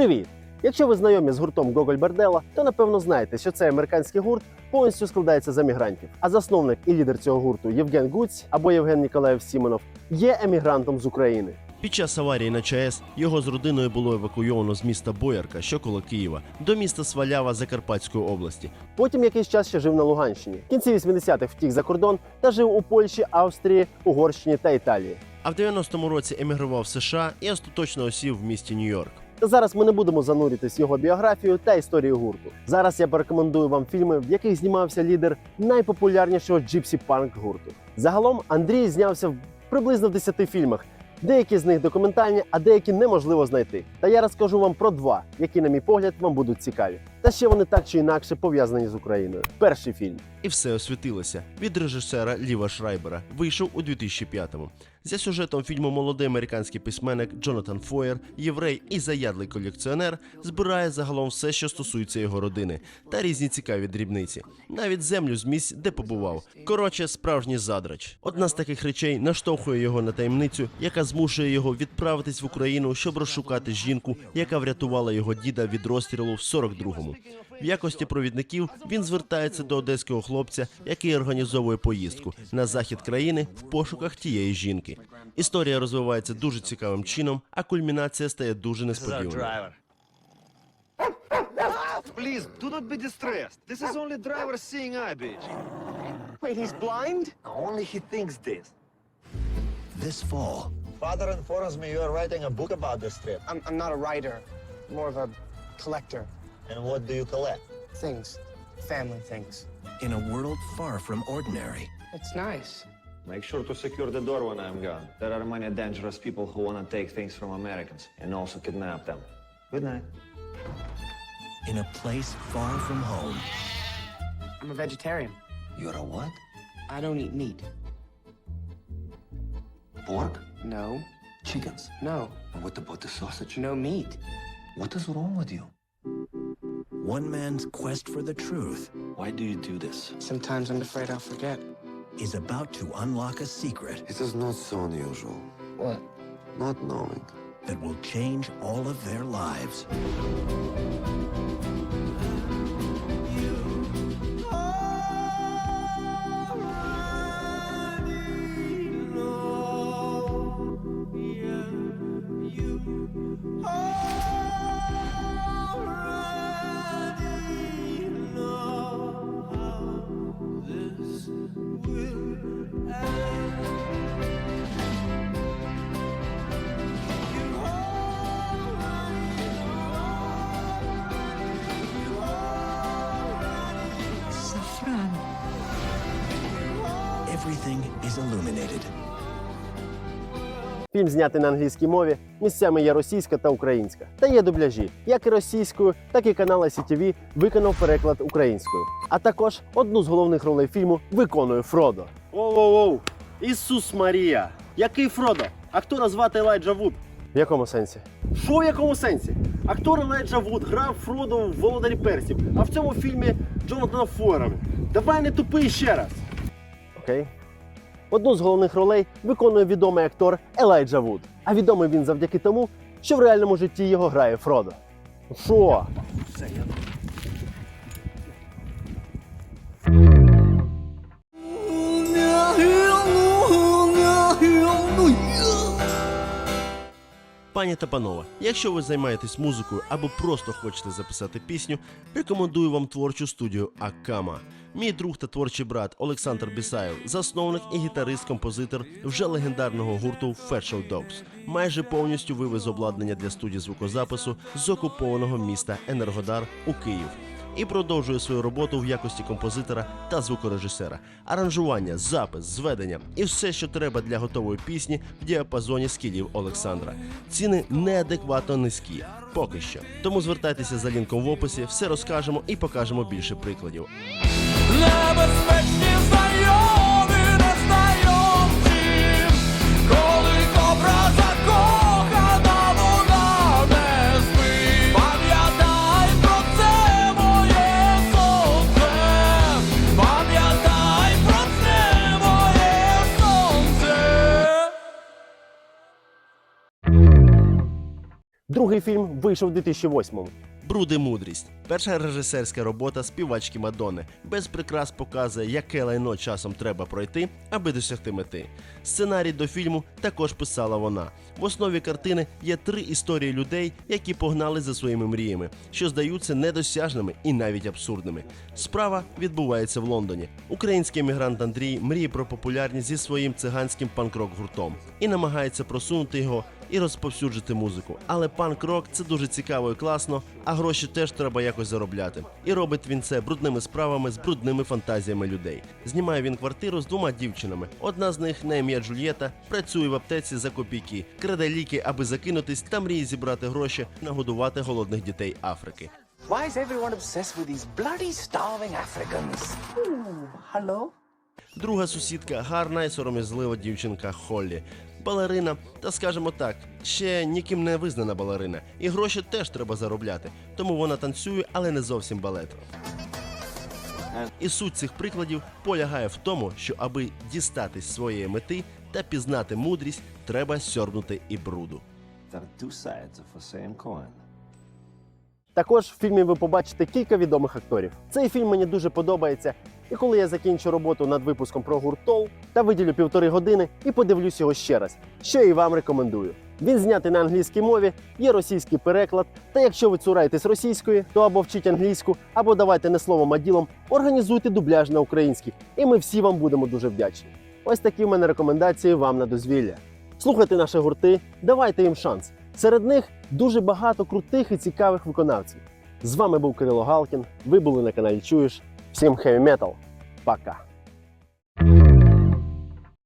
Привіт! Якщо ви знайомі з гуртом Гоголь Бердела, то напевно знаєте, що цей американський гурт повністю складається з емігрантів. А засновник і лідер цього гурту Євген Гуць або Євген Ніколаєв Сімонов є емігрантом з України. Під час аварії на ЧАЕС його з родиною було евакуйовано з міста Боярка, що коло Києва, до міста Свалява Закарпатської області. Потім якийсь час ще жив на Луганщині. В кінці 80-х втік за кордон та жив у Польщі, Австрії, Угорщині та Італії. А в 90-му році емігрував в США і остаточно осів в місті Нью-Йорк. Та зараз ми не будемо зануритись його біографію та історію гурту. Зараз я порекомендую вам фільми, в яких знімався лідер найпопулярнішого джипсі панк гурту. Загалом Андрій знявся в приблизно в 10 фільмах. Деякі з них документальні, а деякі неможливо знайти. Та я розкажу вам про два, які, на мій погляд, вам будуть цікаві. Та ще вони так чи інакше пов'язані з Україною. Перший фільм. І все освітилося від режисера Ліва Шрайбера. Вийшов у 2005-му. За сюжетом фільму молодий американський письменник Джонатан Фойер, єврей і заядлий колекціонер, збирає загалом все, що стосується його родини, та різні цікаві дрібниці, навіть землю з місць, де побував. Коротше, справжній задрач. Одна з таких речей наштовхує його на таємницю, яка змушує його відправитись в Україну, щоб розшукати жінку, яка врятувала його діда від розстрілу в 42-му. В якості провідників він звертається до одеського хлопця, який організовує поїздку на захід країни в пошуках тієї жінки. Історія розвивається дуже цікавим чином, а кульмінація стає дуже несподіваною. Please, do not be distressed. This is only driver seeing eye, bitch. Wait, he's blind? Only he thinks this. This fall, Father informs me you are writing a book about this trip. I'm, I'm not a writer, more of a collector. And what do you collect? Things. Family things. in a world far from ordinary, It's nice. Make sure to secure the door when I'm gone. There are many dangerous people who want to take things from Americans and also kidnap them. Good night. in a place far from home, I'm a vegetarian. You're a what? I don't eat meat. Pork? No, Chickens? no, And what about the sausage? no meat. What is wrong with you? One man's quest for the truth Why do you do this? Sometimes I'm afraid I'll forget. is about to unlock a secret It is not so unusual, What? not knowing. that will change all of their lives. Is illuminated. Фільм знятий на англійській мові, місцями є російська та українська. Та є дубляжі, як і російською, так і канал ICTV виконав переклад українською. А також одну з головних ролей фільму виконує Фродо. Оу-оу-оу! Ісус Марія! Який Фродо? Актора звати Елайджа Вуд. В якому сенсі? Що в якому сенсі? Актор Елайджа Вуд грав Фродо в Володарі Персів, а в цьому фільмі Джонатана Фойера. Давай не тупи ще раз. Окей. Одну з головних ролей виконує відомий актор Елайджа Вуд. А відомий він завдяки тому, що в реальному житті його грає Фродо. Що? Пані та панове, якщо ви займаєтесь музикою або просто хочете записати пісню, рекомендую вам творчу студію Акама. Мій друг та творчий брат Олександр Бісаєв, засновник і гітарист-композитор вже легендарного гурту Fat Dogs, майже повністю вивез обладнання для студії звукозапису з окупованого міста Енергодар у Київ і продовжує свою роботу в якості композитора та звукорежисера, аранжування, запис, зведення і все, що треба для готової пісні в діапазоні скілів Олександра. Ціни неадекватно низькі. Поки що. Тому звертайтеся за лінком в описі, все розкажемо і покажемо більше прикладів. Небезпечні знайомі, Другий фільм вийшов у 2008-му. Бруди мудрість. Перша режисерська робота співачки Мадонни без прикрас показує, яке лайно часом треба пройти, аби досягти мети. Сценарій до фільму також писала вона. В основі картини є три історії людей, які погнали за своїми мріями, що здаються недосяжними і навіть абсурдними. Справа відбувається в Лондоні. Український емігрант Андрій мріє про популярність зі своїм циганським панк-рок гуртом і намагається просунути його і розповсюджити музику. Але панк-рок це дуже цікаво і класно, а гроші теж треба якось заробляти. І робить він це брудними справами з брудними фантазіями людей. Знімає він квартиру з двома дівчинами. Одна з них на ім'я Джульєта працює в аптеці за копійки, краде ліки, аби закинутись та мріє зібрати гроші, нагодувати голодних дітей Африки. Why is everyone obsessed with these bloody starving Africans? Ooh, hello? Друга сусідка гарна і сором'язлива дівчинка Холлі. Балерина, та скажімо так, ще ніким не визнана балерина. І гроші теж треба заробляти. Тому вона танцює, але не зовсім балет. І суть цих прикладів полягає в тому, що аби дістатись своєї мети та пізнати мудрість, треба сьорбнути і бруду. Також в фільмі ви побачите кілька відомих акторів. Цей фільм мені дуже подобається. І коли я закінчу роботу над випуском про гуртол та виділю півтори години і подивлюсь його ще раз, що і вам рекомендую. Він знятий на англійській мові, є російський переклад. Та якщо ви цураєтесь російської, то або вчіть англійську, або давайте не словом, а ділом, організуйте дубляж на українській, і ми всі вам будемо дуже вдячні. Ось такі в мене рекомендації вам на дозвілля. Слухайте наші гурти, давайте їм шанс. Серед них дуже багато крутих і цікавих виконавців. З вами був Кирило Галкін. Ви були на каналі Чуєш. Всім хеві метал. Пока.